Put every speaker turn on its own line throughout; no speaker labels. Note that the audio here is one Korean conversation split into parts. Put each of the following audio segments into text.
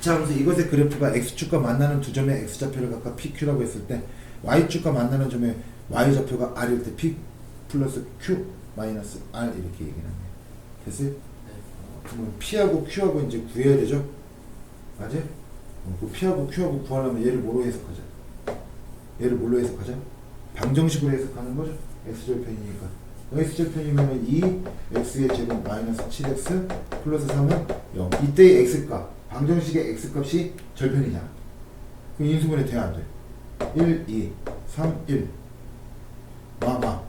자, 그래서 이것의 그래프가 x축과 만나는 두 점의 x좌표를 각각 pq라고 했을 때 y축과 만나는 점의 y좌표가 r일 때 p 플러스 q 마이너스 r 이렇게 얘기를 합니다. 됐어요? 그러면 p하고 q하고 이제 구해야 되죠? 맞아요? 어, 그 p하고 q하고 구하려면 얘를 뭐로 해석하자? 얘를 뭘로 해석하자? 방정식으로 해석하는 거죠? x절편이니까 x절편이면 2 x의 제곱 마이너스 7x 플러스 3은 0 이때의 x값 방정식의 x값이 절편이잖아 그럼 인수분해 돼야 안 돼? 1, 2, 3, 1 마마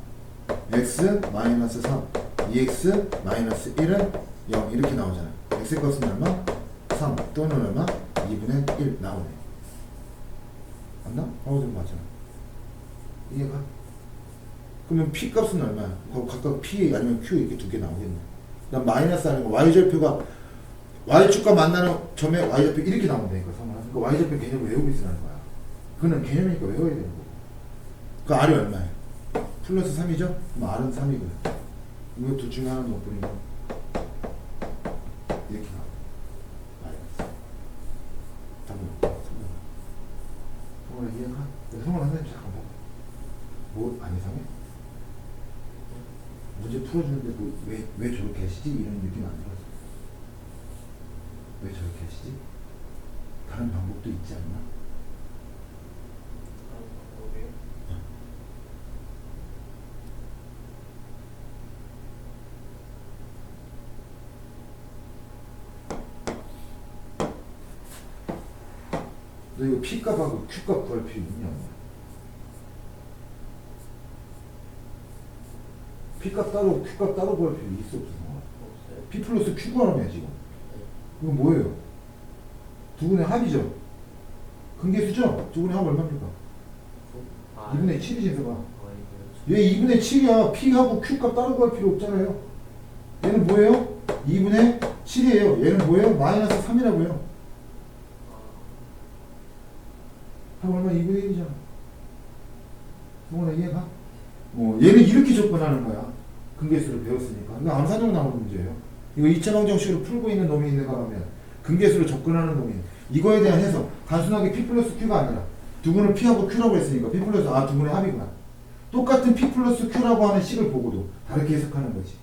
x 마이너스 3 2x 마이너스 1은 0 이렇게 나오잖아 x값은 얼마? 3 또는 얼마? 2분의 1 나오네 맞나? 방어좀 맞잖아 이해가? 그러면 p 값은 얼마야? 각각 p 아니면 q 이렇게 두 개 나오겠네 그다음 마이너스 아니고 y절표가 y축과 만나는 점의 y절표 이렇게 나온다니까 성아 그러니까 y절표 개념을 외우고 있으라는 거야 그는 개념이니까 외워야 되는 거고 그 r이 얼마야? 플러스 3이죠? 그럼 r은 3이고요 이거 둘 중에 하나는 못 보니까 이렇게 나와 마이너스 답은 성아 이해가? 성아 선생님 잠깐 봐. 뭐, 안 이상해? 문제 풀어주는데 뭐, 왜, 왜 저렇게 하시지? 이런 느낌 안 들어서. 왜 저렇게 하시지? 다른 방법도 있지 않나? 너 이거 P값하고 Q값 구할 필요 있냐? P값 따로 Q값 따로 구할 필요 있어 없어? P 플러스 Q 구하는 지금. 이건 뭐예요? 두 분의 합이죠? 근계수죠? 두 분의 합 얼마입니까? 2분의 7이지, 서가 얘 2분의 7이야. P하고 Q값 따로 구할 필요 없잖아요. 얘는 뭐예요? 2분의 7이에요. 얘는 뭐예요? 마이너스 3이라고요. 합 얼마 2분의 1이잖아. 성원아 이해가? 어, 얘는 이렇게 접근하는 거야. 근계수를 배웠으니까. 이거 암산형 나오는 문제예요. 이거 2차 방 정식으로 풀고 있는 놈이 있는가 하면 근계수를 접근하는 놈이 이거에 대한 해석 단순하게 P 플러스 Q가 아니라 두 분은 P하고 Q라고 했으니까 P 플러스 아 두 분의 합이구나. 똑같은 P 플러스 Q라고 하는 식을 보고도 다르게 해석하는 거지.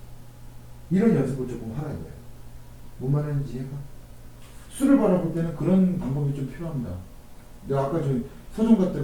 이런 연습을 조금 하라 이거야. 뭔 말하는지 이해가? 수를 바라볼 때는 그런 방법이 좀 필요합니다. 내가 아까 저 서점 갔다